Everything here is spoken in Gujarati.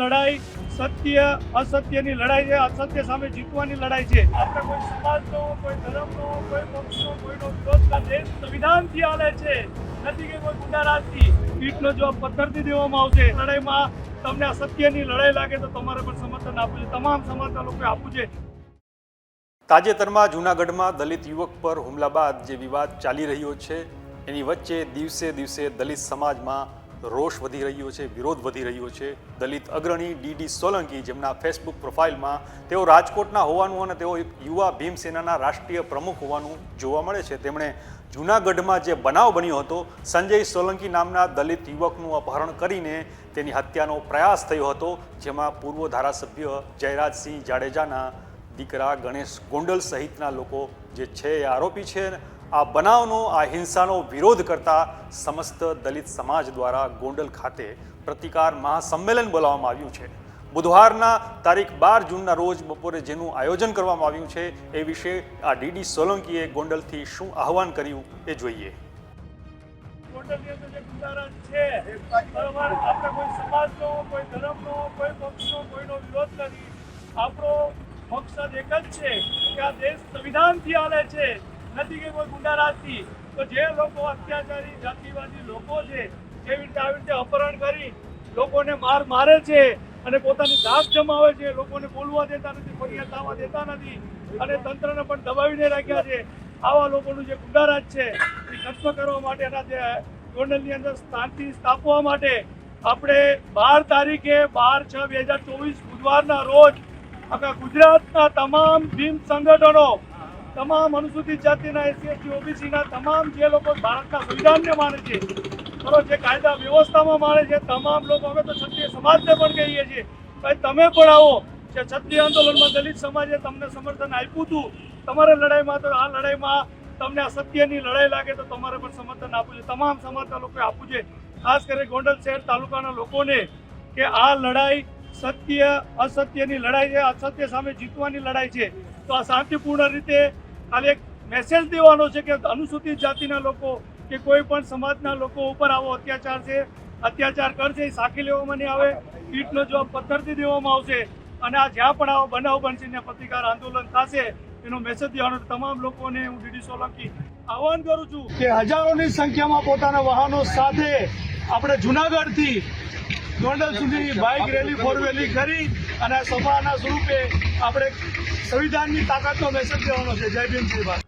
લડાઈ સત્ય, અસત્યની લડાઈ છે. અસત્ય સામે જીતવાની લડાઈ છે. આપણે કોઈ સમાજનો, કોઈ ધર્મનો, કોઈ પક્ષનો, કોઈનો વિરોધ ના દેશ સંવિધાનથી હાલે છે. નથી કે કોઈ ગુંડારાજથી. પીઠનો જવાબ પથ્થરથી દેવામાં આવશે. લડાઈમાં તમને અસત્યની લડાઈ લાગે તો તમારે પણ સમર્થન આપવું છે. તમામ સમાજના લોકોએ આપવું છે. તાજેતરમાં જૂનાગઢમાં દલિત યુવક પર હુમલા બાદ જે વિવાદ ચાલી રહ્યો છે, એની વચ્ચે દિવસે દિવસે દલિત સમાજમાં રોષ વધી રહ્યો છે, વિરોધ વધી રહ્યો છે. દલિત અગ્રણી ડીડી સોલંકી જેમના ફેસબુક પ્રોફાઇલમાં તેઓ રાજકોટના હોવાનું અને તેઓ યુવા ભીમસેનાના રાષ્ટ્રીય પ્રમુખ હોવાનું જોવા મળે છે. તેમણે જૂનાગઢમાં જે બનાવ બન્યો હતો, સંજય સોલંકી નામના દલિત યુવકનું અપહરણ કરીને તેની હત્યાનો પ્રયાસ થયો હતો, જેમાં પૂર્વ ધારાસભ્ય જયરાજસિંહ જાડેજાના દીકરા ગણેશ ગોંડલ સહિતના લોકો જે છે એ આરોપી છે આ બનાવનો, આ હિંસાનો વિરોધ કરતા સમસ્ત દલિત સમાજ દ્વારા ગોંડલ ખાતે પ્રતિકાર મહાસંમેલન બોલાવવામાં આવ્યું છે. બુધવારના તારીખ બાર જૂનના રોજ બપોરે જેનું આયોજન કરવામાં આવ્યું છે એ વિશે આ ડીડી સોલંકીએ ગોંડલથી શું આહવાન કર્યું એ જોઈએ. ગોંડલની અંદર જે છે બરોબર આપણે કોઈ સમાજનો કોઈ ધર્મનો કોઈ પક્ષનો કોઈનો વિરોધ નથી આપણો મકસદ એક જ છે કે આ દેશ સંવિધાનથી હાલે છે. નથી કે કોઈ ગુંડારાજથી. તો જે લોકો અત્યાચારી, જાતિવાદી લોકો છે જેવી રીતે આવી રીતે અપહરણ કરી, લોકોને માર મારે છે અને પોતાની ધાક જમાવે છે, લોકોને બોલવા દેતા નથી, ફરિયાદ આવવા દેતા નથી અને તંત્રને પણ દબાવીને રાખ્યા છે. આવા લોકોનું જે ગુંડારાજ છે, એ ખત્મ કરવા માટે એના જે ગોંડલની અંદર શાંતિ સ્થાપવા માટે આપણે બાર તારીખે બાર છ બે હજાર ચોવીસ બુધવારના રોજ આખા ગુજરાતના તમામ ભીમ સંગઠનો, તમામ અનુસૂચિત જાતિના એસસી ઓબીસીના તમામ જે લોકો ભારતના સંવિધાનને માને છે બરોબર જે કાયદા વ્યવસ્થામાં માને છે, તમામ લોકો અમે તો ક્ષત્રિય સમાજને પણ કહીએ છીએ. ભાઈ, તમે પણ આવો, જે ક્ષત્રિય આંદોલનમાં દલિત સમાજે તમને સમર્થન આપ્યું હતું, તમારે લડાઈમાં તો આ લડાઈમાં તમને અસત્યની લડાઈ લાગે તો તમારે પણ સમર્થન આપવું છે. તમામ સમાજના લોકોએ આપવું છે. ખાસ કરી ગોંડલ શહેર તાલુકાના લોકોને કે આ લડાઈ સત્ય, અસત્યની લડાઈ છે, અસત્ય સામે જીતવાની લડાઈ છે. તો આ શાંતિપૂર્ણ રીતે ખાલી એક મેસેજ દેવાનો છે કે અનુસૂચિત જાતિના લોકો કે કોઈ પણ સમાજના લોકો ઉપર આવો અત્યાચાર છે, અત્યાચાર કરશે એ સાખી લેવામાં નહીં આવે, પીઠનો જવાબ પથ્થરથી દેવામાં આવશે. અને આ જ્યાં પણ આવો બનાવ બનશે ત્યાં પ્રતિકાર આંદોલન થશે, એનો મેસેજ દેવાનો તમામ લોકોને હું ડીડી સોલંકી આહવાન કરું છું કે હજારોની સંખ્યામાં પોતાના વાહનો સાથે આપણે જુનાગઢથી ગોંડલ સુધી બાઇક રેલી ફોર વેલી કરી અને સભાના સ્વરૂપે આપણે સંવિધાનની તાકાતનો મેસેજ દેવાનો છે. જય ભીમ